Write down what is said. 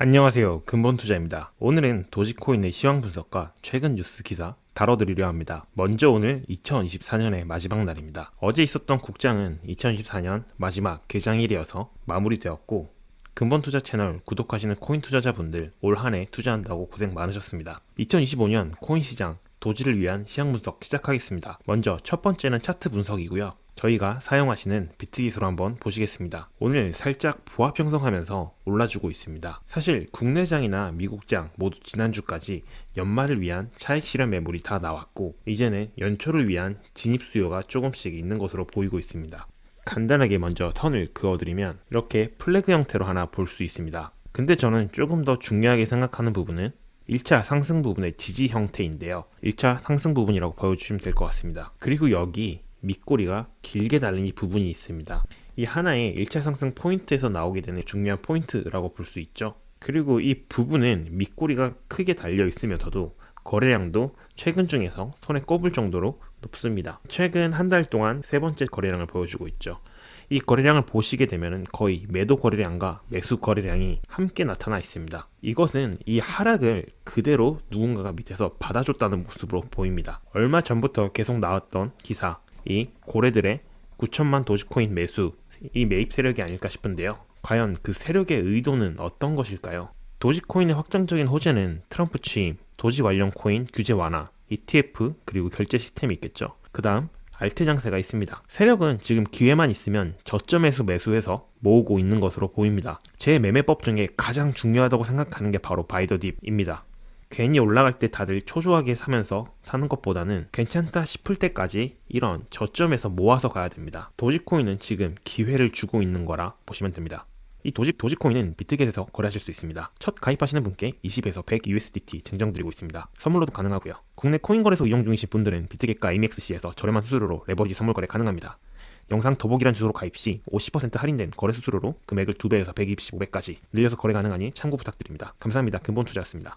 안녕하세요. 근본투자입니다. 오늘은 도지코인의 시황 분석과 최근 뉴스 기사 다뤄드리려 합니다. 먼저 오늘 2024년의 마지막 날입니다. 어제 있었던 국장은 2024년 마지막 개장일이어서 마무리되었고 근본투자 채널 구독하시는 코인 투자자분들 올 한 해 투자한다고 고생 많으셨습니다. 2025년 코인 시장 도지를 위한 시황 분석 시작하겠습니다. 먼저 첫 번째는 차트 분석이고요. 저희가 사용하시는 비트 기술 한번 보시겠습니다. 오늘 살짝 보합 형성하면서 올라주고 있습니다. 사실 국내장이나 미국장 모두 지난주까지 연말을 위한 차익 실현 매물이 다 나왔고 이제는 연초를 위한 진입 수요가 조금씩 있는 것으로 보이고 있습니다. 간단하게 먼저 선을 그어드리면 이렇게 플래그 형태로 하나 볼 수 있습니다. 근데 저는 조금 더 중요하게 생각하는 부분은 1차 상승 부분의 지지 형태인데요. 1차 상승 부분이라고 보여주시면 될 것 같습니다. 그리고 여기 밑꼬리가 길게 달린 이 부분이 있습니다. 이 하나의 1차 상승 포인트에서 나오게 되는 중요한 포인트라고 볼 수 있죠. 그리고 이 부분은 밑꼬리가 크게 달려 있으면서도 거래량도 최근 중에서 손에 꼽을 정도로 높습니다. 최근 한 달 동안 세 번째 거래량을 보여주고 있죠. 이 거래량을 보시게 되면 거의 매도 거래량과 매수 거래량이 함께 나타나 있습니다. 이것은 이 하락을 그대로 누군가가 밑에서 받아줬다는 모습으로 보입니다. 얼마 전부터 계속 나왔던 기사, 이 고래들의 9천만 도지코인 매수, 이 매입 세력이 아닐까 싶은데요. 과연 그 세력의 의도는 어떤 것일까요? 도지코인의 확장적인 호재는 트럼프 취임, 도지 관련 코인 규제 완화, ETF 그리고 결제 시스템이 있겠죠. 그 다음 알트 장세가 있습니다. 세력은 지금 기회만 있으면 저점에서 매수해서 모으고 있는 것으로 보입니다. 제 매매법 중에 가장 중요하다고 생각하는 게 바로 바이더딥입니다. 괜히 올라갈 때 다들 초조하게 사면서 사는 것보다는 괜찮다 싶을 때까지 이런 저점에서 모아서 가야 됩니다. 도지코인은 지금 기회를 주고 있는 거라 보시면 됩니다. 이 도지, 도지코인은 비트겟에서 거래하실 수 있습니다. 첫 가입하시는 분께 20에서 100 USDT 증정드리고 있습니다. 선물로도 가능하고요. 국내 코인 거래소 이용 중이신 분들은 비트겟과 AMXC에서 저렴한 수수료로 레버리지 선물 거래 가능합니다. 영상 더보기란 주소로 가입 시 50% 할인된 거래 수수료로 금액을 2배에서 120, 500까지 늘려서 거래 가능하니 참고 부탁드립니다. 감사합니다. 근본 투자였습니다.